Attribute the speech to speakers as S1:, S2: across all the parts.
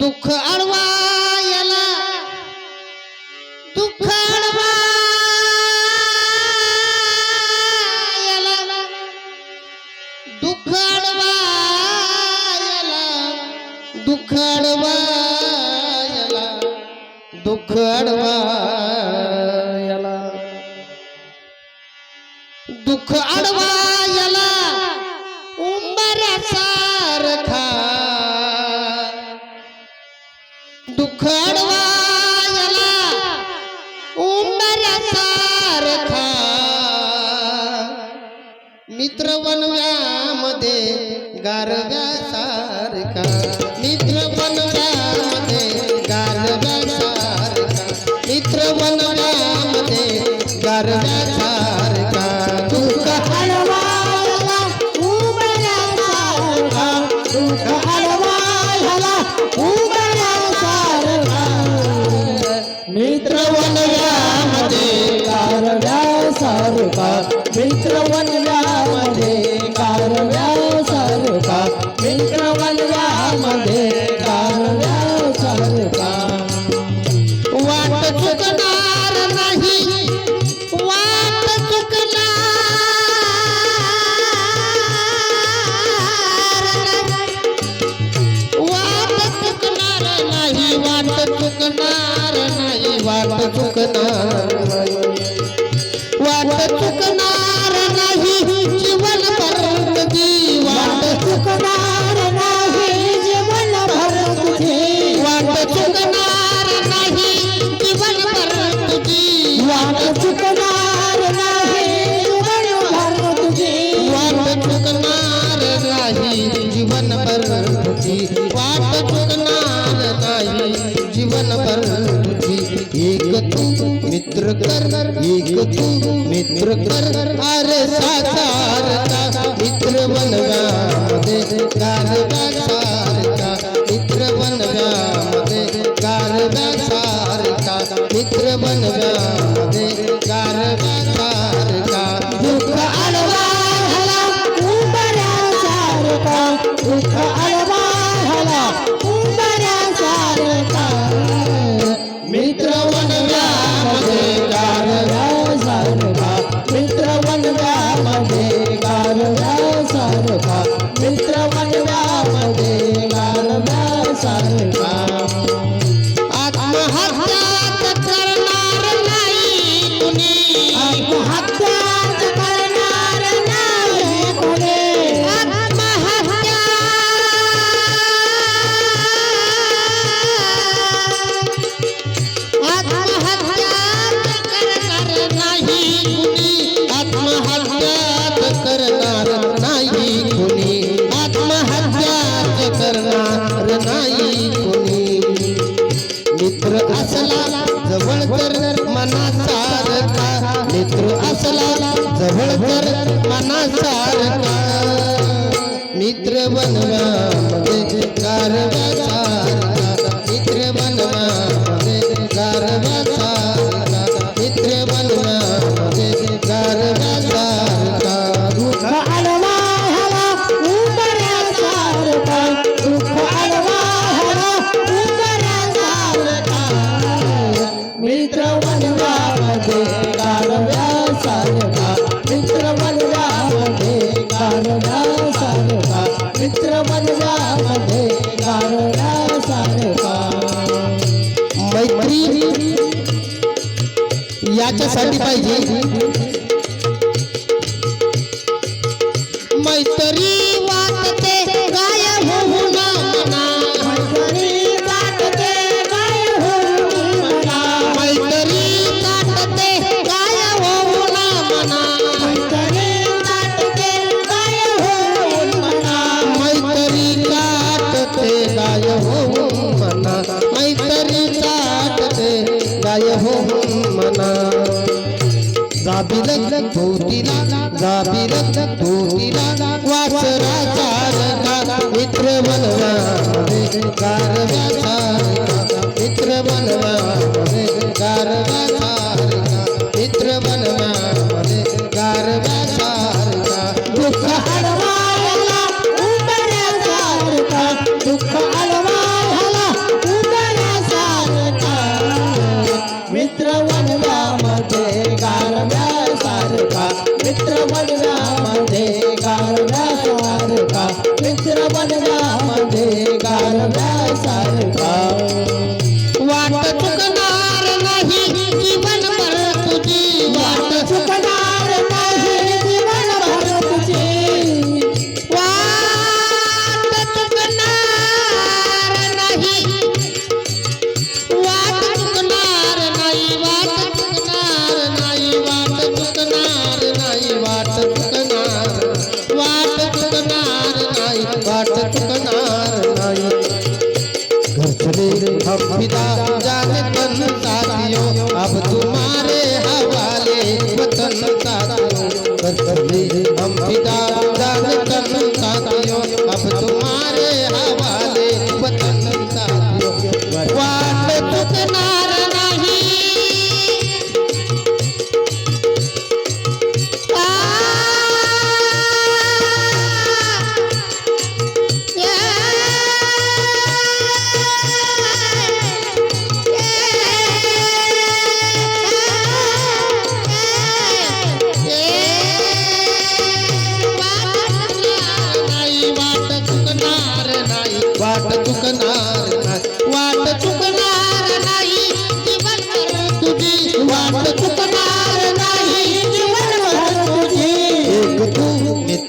S1: दुःख अडवायला दुःख अडवायला दुःख अडवायला दुःख
S2: अडवायला दुःख अडवायला दुःख अडवा दुखडवायला उंबऱ्यासारखा मित्र
S1: बनव्यामध्ये गारव्या ఎట్లా వాళ్ళ मित्र कर मित्र कर अरे আত্মহত্যা मनासारखा मित्र असला जवळ तर मनासारखा मित्र बनवा म्हणजे कारवा मित्र
S2: बनवा म्हणजे कारवा मैत्री
S1: याच्यासाठी पाहिजे. मैत्री जाबिल धोतीला जाबिल धोतीला. वासरा चारका मित्र
S2: बलवा
S1: बाट चुकणार नाही घरचले हफिदा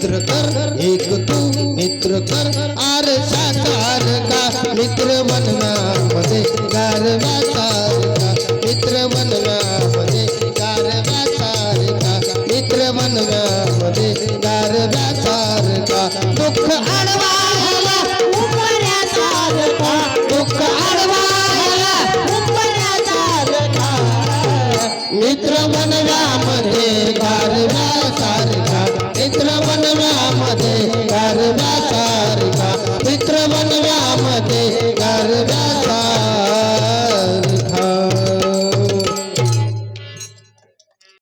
S1: मित्र कर एक तू मित्र कर. आर आरसा का मित्र मनना मजे गार गारवा का मित्र मनना मजे गार गारवा का मित्र मनना
S2: मजे
S1: गार गारवा
S2: का
S1: दुःख आडवा